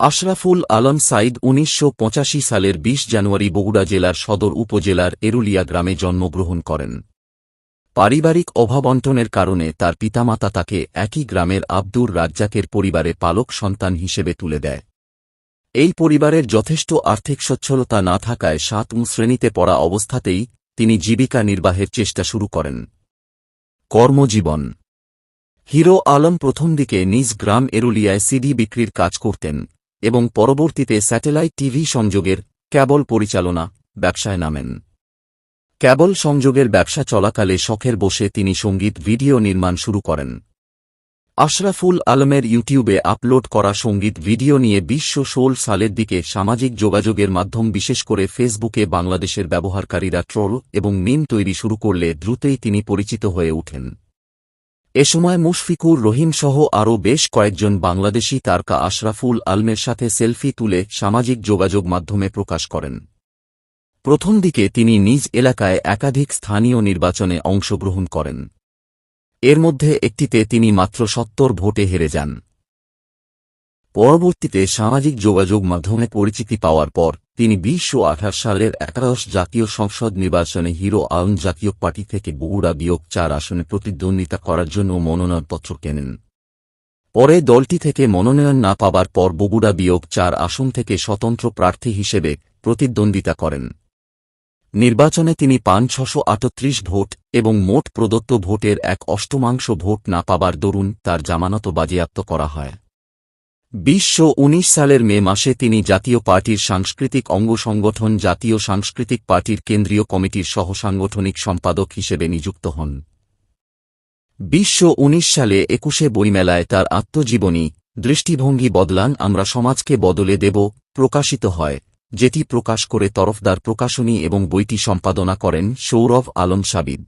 আশরাফুল আলম সাইদ উনিশশো পঁচাশি সালের ২০ জানুয়ারি বগুড়া জেলার সদর উপজেলার এরুলিয়া গ্রামে জন্মগ্রহণ করেন। পারিবারিক অভাবন্টনের কারণে তার পিতামাতা তাকে একই গ্রামের আব্দুর রাজ্জাকের পরিবারে পালক সন্তান হিসেবে তুলে দেয়। এই পরিবারের যথেষ্ট আর্থিক সচ্ছলতা না থাকায় সাতম শ্রেণীতে পড়া অবস্থাতেই তিনি জীবিকা নির্বাহের চেষ্টা শুরু করেন। কর্মজীবন। হিরো আলম প্রথম দিকে নিজ গ্রাম এরুলিয়ায় সিডি বিক্রির কাজ করতেন। এবং পরবর্তীতে স্যাটেলাইট টিভি সংযোগের ক্যাবল পরিচালনা ব্যবসায় নামেন। ক্যাবল সংযোগের ব্যবসা চলাকালে শখের বসে তিনি সংগীত ভিডিও নির্মাণ শুরু করেন। আশরাফুল আলমের ইউটিউবে আপলোড করা সংগীত ভিডিও নিয়ে বিশ্ব ষোল সালের দিকে সামাজিক যোগাযোগের মাধ্যম বিশেষ করে ফেসবুকে বাংলাদেশের ব্যবহারকারীরা ট্রোল এবং মিম তৈরি শুরু করলে দ্রুতই তিনি পরিচিত হয়ে ওঠেন। এ সময় মুশফিকুর রহিম সহ আরও বেশ কয়েকজন বাংলাদেশি তারকা আশরাফুল আলমের সাথে সেলফি তুলে সামাজিক যোগাযোগ মাধ্যমে প্রকাশ করেন। প্রথম দিকে তিনি নিজ এলাকায় একাধিক স্থানীয় নির্বাচনে অংশগ্রহণ করেন। এর মধ্যে একটিতে তিনি মাত্র সত্তর ভোটে হেরে যান। পরবর্তীতে সামাজিক যোগাযোগ মাধ্যমে পরিচিতি পাওয়ার পর তিনি বিশশো আঠাশ সালের একাদশ জাতীয় সংসদ নির্বাচনে হিরো আলম জাতীয় পার্টি থেকে বগুড়া বিয়োগ চার আসনে প্রতিদ্বন্দ্বিতা করার জন্য মনোনয়নপত্র কেনেন। পরে দলটি থেকে মনোনয়ন না পাবার পর বগুড়া বিয়োগ চার আসন থেকে স্বতন্ত্র প্রার্থী হিসেবে প্রতিদ্বন্দ্বিতা করেন। নির্বাচনে তিনি পান ছশো আটত্রিশ ভোট এবং মোট প্রদত্ত ভোটের এক অষ্টমাংশ ভোট না পাবার দরুন তার জামানত বাজেয়াপ্ত করা হয়। বিশশো সালের মে মাসে তিনি জাতীয় পার্টির সাংস্কৃতিক অঙ্গ সংগঠন জাতীয় সাংস্কৃতিক পার্টির কেন্দ্রীয় কমিটির সহসাংগঠনিক সম্পাদক হিসেবে নিযুক্ত হন। বিশশো সালে একুশে বইমেলায় তার আত্মজীবনী, দৃষ্টিভঙ্গি বদলান, আমরা সমাজকে বদলে দেব, প্রকাশিত হয়, যেটি প্রকাশ করে তরফদার প্রকাশনী এবং বইটি সম্পাদনা করেন সৌরভ আলম সাবিদ।